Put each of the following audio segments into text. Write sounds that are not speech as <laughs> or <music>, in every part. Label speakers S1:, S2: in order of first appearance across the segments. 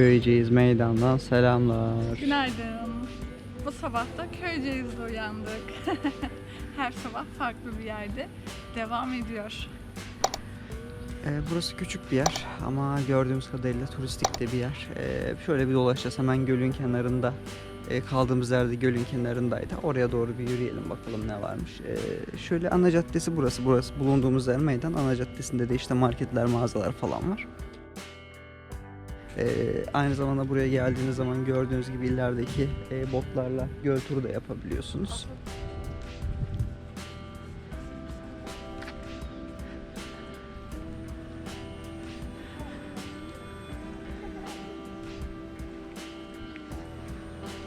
S1: Köyceğiz meydandan selamlar.
S2: Günaydın. Bu sabah da Köyceğiz'de uyandık. <laughs> Her sabah farklı bir yerde devam ediyor.
S1: Ee, burası küçük bir yer ama gördüğümüz kadarıyla turistik de bir yer. Ee, şöyle bir dolaşacağız hemen gölün kenarında. Ee, kaldığımız yerde gölün kenarındaydı. Oraya doğru bir yürüyelim bakalım ne varmış. Ee, şöyle ana caddesi burası. Burası bulunduğumuz yer meydan. Ana caddesinde de işte marketler, mağazalar falan var. Ee, aynı zamanda buraya geldiğiniz zaman gördüğünüz gibi ilerideki e, botlarla göl turu da yapabiliyorsunuz.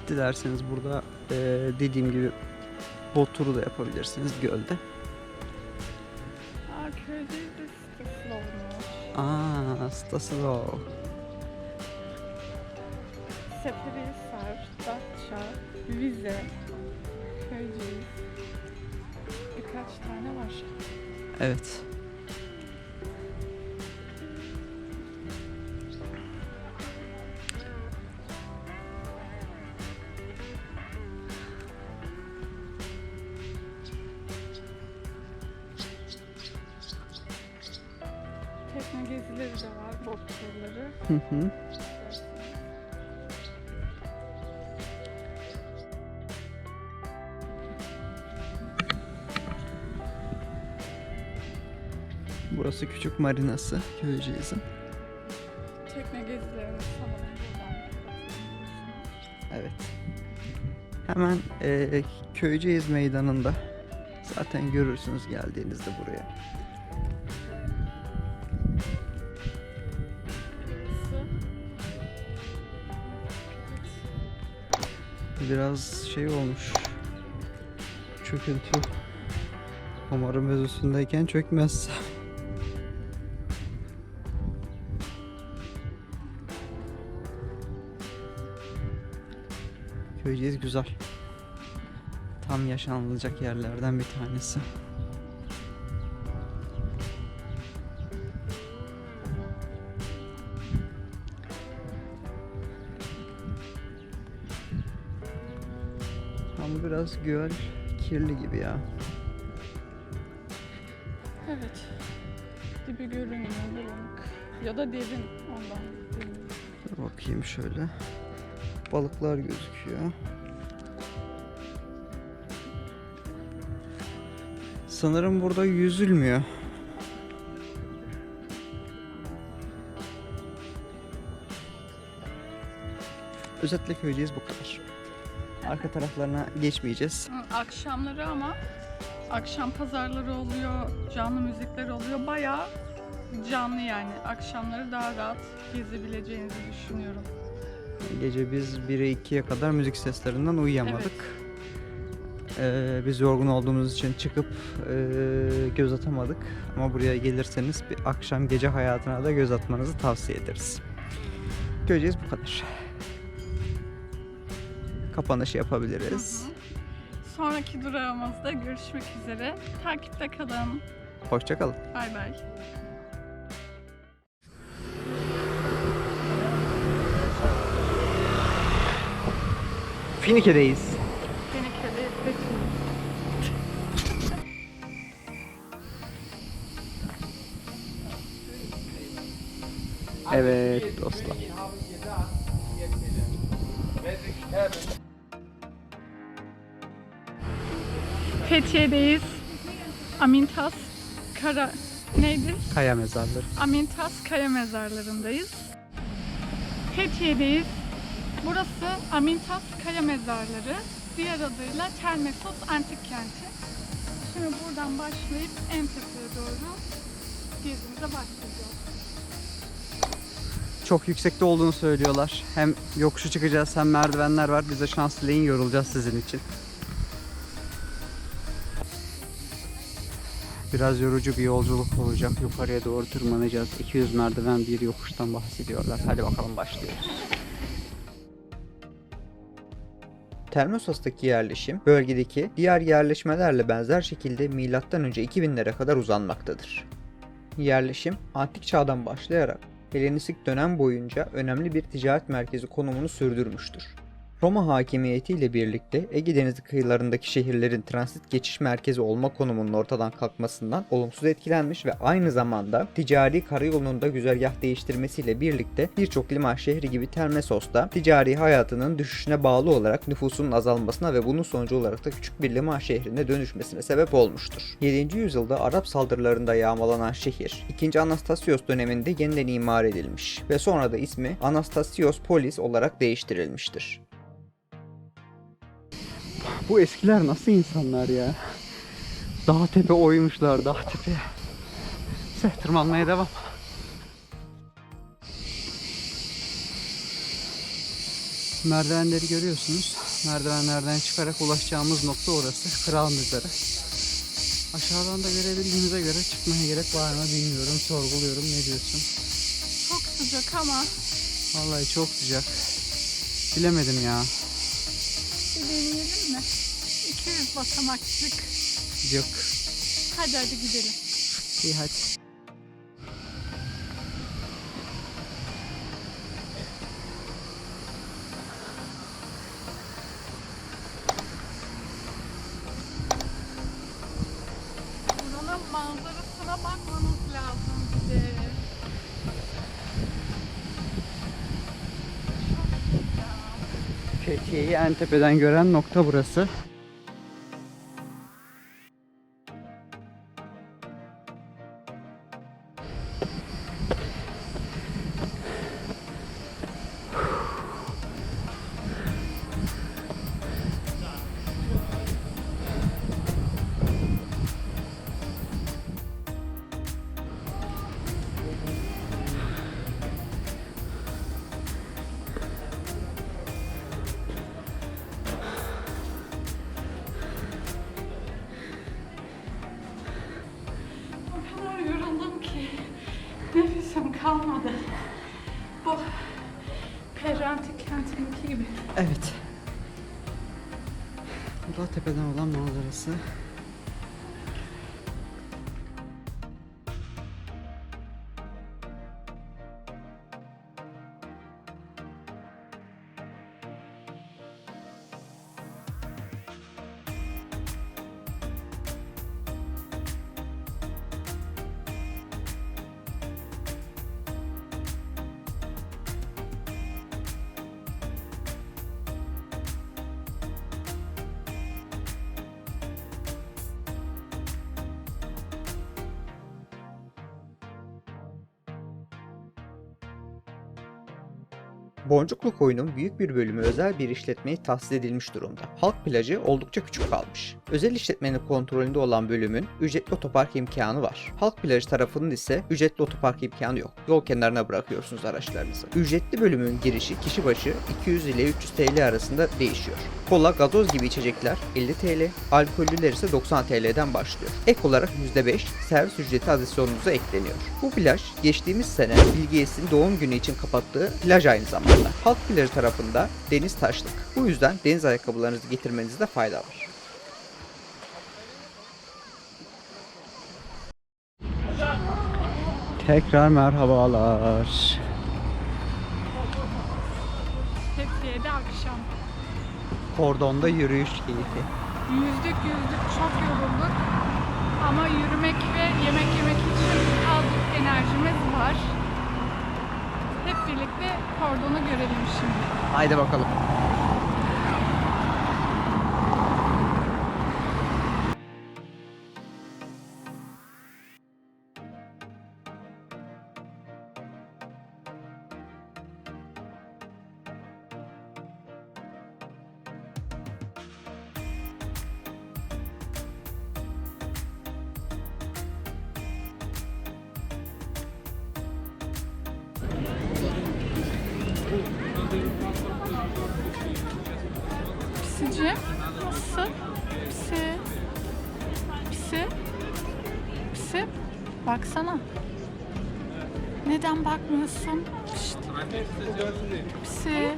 S1: Dilerseniz burada e, dediğim gibi bot turu da yapabilirsiniz gölde.
S2: Aa Köyceğiz'de sitesi olmuş.
S1: Aa, stası da o.
S2: Seferihisar, Datça, Rize, Köyceğiz. Birkaç tane var.
S1: Evet.
S2: Tekne gezileri de var, bot turları.
S1: Hı hı. Burası küçük marinası Köyceğiz'in.
S2: Tekne gezilerini sanırım.
S1: Evet. Hemen eee Köyceğiz meydanında zaten görürsünüz geldiğinizde buraya. Biraz şey olmuş. Çöküntü. Umarım öz üstündeyken çökmez. <laughs> Köyceğiz güzel. Tam yaşanılacak yerlerden bir tanesi. Ama biraz göl kirli gibi ya.
S2: Evet. Dibi görünmüyor bulanık. Ya da derin ondan.
S1: Dur bakayım şöyle. Balıklar gözüküyor. Sanırım burada yüzülmüyor. Özetle köyceğiz bu kadar. Arka taraflarına geçmeyeceğiz.
S2: Akşamları ama akşam pazarları oluyor, canlı müzikler oluyor. Bayağı canlı yani. Akşamları daha rahat gezebileceğinizi düşünüyorum.
S1: Gece biz 1'e 2'ye kadar müzik seslerinden uyuyamadık. Ee, biz yorgun olduğumuz için çıkıp e, göz atamadık. Ama buraya gelirseniz bir akşam gece hayatına da göz atmanızı tavsiye ederiz. Göreceğiz bu kadar. Kapanışı yapabiliriz.
S2: Hı hı. Sonraki durağımızda görüşmek üzere. Takipte kalın.
S1: Hoşçakalın.
S2: Bay bay.
S1: Finike'deyiz. Evet dostlar.
S2: Fethiye'deyiz. Amintas Kara neydi?
S1: Kaya mezarları.
S2: Amintas Kaya Mezarları'ndayız. Fethiye'deyiz. Burası Amintas Kaya Mezarları. Diğer adıyla Termesos Antik Kenti. Şimdi buradan başlayıp en tepeye doğru gezimize başlayacağız.
S1: Çok yüksekte olduğunu söylüyorlar. Hem yokuşu çıkacağız hem merdivenler var. Biz de şans dileyin yorulacağız sizin için. Biraz yorucu bir yolculuk olacak. Yukarıya doğru tırmanacağız. 200 merdiven bir yokuştan bahsediyorlar. Hadi bakalım başlıyoruz. Termosos'taki yerleşim bölgedeki diğer yerleşmelerle benzer şekilde M.Ö. 2000'lere kadar uzanmaktadır. Yerleşim antik çağdan başlayarak Helenistik dönem boyunca önemli bir ticaret merkezi konumunu sürdürmüştür. Roma hakimiyeti ile birlikte Ege Denizi kıyılarındaki şehirlerin transit geçiş merkezi olma konumunun ortadan kalkmasından olumsuz etkilenmiş ve aynı zamanda ticari karayolunun da güzergah değiştirmesiyle birlikte birçok liman şehri gibi Termessos'ta ticari hayatının düşüşüne bağlı olarak nüfusunun azalmasına ve bunun sonucu olarak da küçük bir liman şehrine dönüşmesine sebep olmuştur. 7. yüzyılda Arap saldırılarında yağmalanan şehir 2. Anastasios döneminde yeniden imar edilmiş ve sonra da ismi Anastasios Polis olarak değiştirilmiştir. Bu eskiler nasıl insanlar ya? Dağ tepe oymuşlar dağ tepe. Neyse tırmanmaya devam. Merdivenleri görüyorsunuz. Merdivenlerden çıkarak ulaşacağımız nokta orası. Kral Mezarı. Aşağıdan da görebildiğinize göre çıkmaya gerek var mı bilmiyorum. Sorguluyorum. Ne diyorsun?
S2: Çok sıcak ama
S1: Vallahi çok sıcak. Bilemedim ya.
S2: Bir deneyelim mi? 200 basamakçık.
S1: Yok.
S2: Hadi hadi gidelim.
S1: İyi hadi.
S2: Buranın manzarasına bakmanız lazım bir de. Çok güzel.
S1: Fethiye'yi en tepeden gören nokta burası.
S2: Bu Perantik kentindeki gibi.
S1: Evet. Bu da tepeden olan manzarası. Boncuklu koyunun büyük bir bölümü özel bir işletmeye tahsis edilmiş durumda. Halk plajı oldukça küçük kalmış. Özel işletmenin kontrolünde olan bölümün ücretli otopark imkanı var. Halk plajı tarafının ise ücretli otopark imkanı yok. Yol kenarına bırakıyorsunuz araçlarınızı. Ücretli bölümün girişi kişi başı 200 ile 300 TL arasında değişiyor. Kola, gazoz gibi içecekler 50 TL, alkollüler ise 90 TL'den başlıyor. Ek olarak %5 servis ücreti adisyonunuza ekleniyor. Bu plaj geçtiğimiz sene Bilgeys'in doğum günü için kapattığı plaj aynı zamanda. Halk plajı tarafında deniz taşlık. Bu yüzden deniz ayakkabılarınızı getirmenizde fayda var. Tekrar merhabalar.
S2: Fethiye'de akşam.
S1: Kordonda yürüyüş keyfi.
S2: Yüzdük yüzdük çok yorulduk. Ama yürümek ve yemek yemek için azıcık enerjimiz var. Birlikte kordonu görelim şimdi.
S1: Haydi bakalım.
S2: Pisici, nasıl? Pisi. Pisi. Pisi. Baksana. Neden bakmıyorsun? Şşt. Pisi.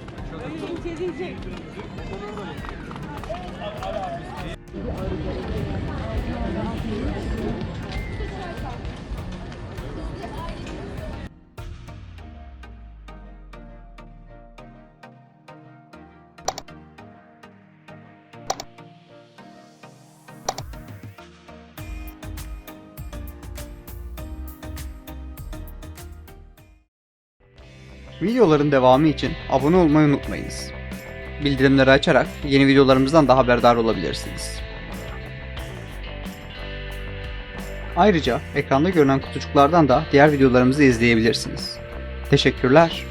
S1: Videoların devamı için abone olmayı unutmayınız. Bildirimleri açarak yeni videolarımızdan da haberdar olabilirsiniz. Ayrıca ekranda görünen kutucuklardan da diğer videolarımızı izleyebilirsiniz. Teşekkürler.